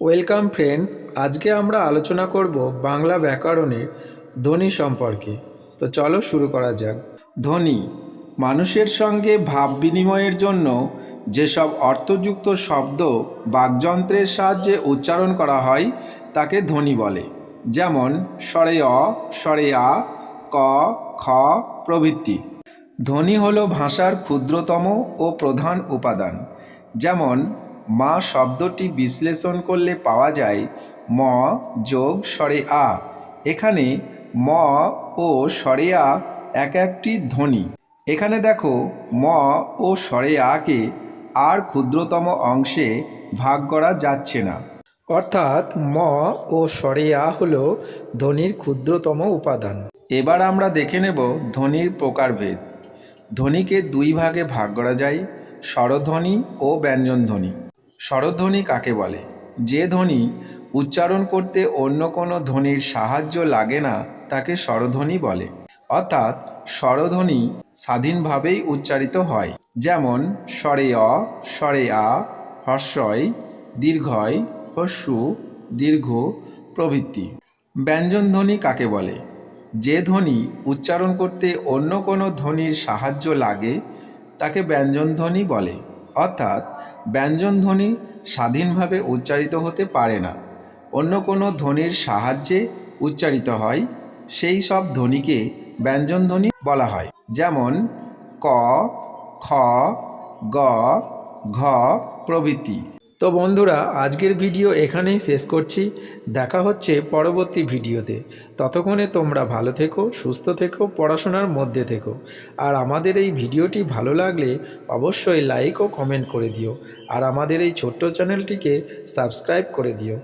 Welcome friends, আজকে আমরা আলোচনা করব বাংলা ব্যাকরণের ধ্বনি সম্পর্কে। তো চলো শুরু করা যাক। ধ্বনি, মানুষের সঙ্গে ভাব বিনিময়ের জন্য যেসব অর্থযুক্ত শব্দ বাকযন্ত্রের সাহায্যে উচ্চারণ করা হয়, তাকে ধ্বনি বলে। যেমন স্বরে অ স্বরে আ, ক, খ, প্রভৃতি। ধ্বনি হলো ভাষার ক্ষুদ্রতম ও প্রধান উপাদান। যেমন মা শব্দটি বিশ্লেষণ করলে পাওয়া যায় ম যোগ স্বরে আ। এখানে ম ও স্বরে আ এক একটি ধ্বনি। এখানে দেখো ম ও স্বরে আকে আর ক্ষুদ্রতম অংশে ভাগ করা যাচ্ছে না। অর্থাৎ ম ও স্বরে আ হল ধ্বনির ক্ষুদ্রতম উপাদান। এবার আমরা দেখে নেব ধ্বনির প্রকারভেদ। ধ্বনিকে দুই ভাগে ভাগ করা যায়, স্বরধ্বনি ও ব্যঞ্জনধ্বনি। স্বরধ্বনি কাকে বলে? যে ধ্বনি উচ্চারণ করতে অন্য কোনো ধ্বনির সাহায্য লাগে না, তাকে স্বরধ্বনি বলে। অর্থাৎ স্বরধ্বনি স্বাধীনভাবেই উচ্চারিত হয়। যেমন স্বরে অ স্বরে আ, হর্ষয়, দীর্ঘয়, হস্যু, দীর্ঘ, প্রভৃতি। ব্যঞ্জনধ্বনি কাকে বলে? যে ধ্বনি উচ্চারণ করতে অন্য কোনো ধ্বনির সাহায্য লাগে, তাকে ব্যঞ্জনধ্বনি বলে। অর্থাৎ ব্যঞ্জনধ্বনি স্বাধীনভাবে উচ্চারিত হতে পারে না। অন্য কোনো ধ্বনির সাহায্যে উচ্চারিত হয়, সেই সব ধ্বনিকে ব্যঞ্জন ধ্বনি বলা হয়। যেমন, ক, খ, গ, ঘ প্রভৃতি। তো বন্ধুরা, আজকের ভিডিও এখানেই শেষ করছি। দেখা হচ্ছে পরবর্তী ভিডিওতে। ততক্ষণে তোমরা ভালো থেকো, সুস্থ থেকো, পড়াশোনার মধ্যে থেকো। আর আমাদের এই ভিডিওটি ভালো লাগলে অবশ্যই লাইক ও কমেন্ট করে দিও। আর আমাদের এই ছোট্ট চ্যানেলটিকে সাবস্ক্রাইব করে দিও।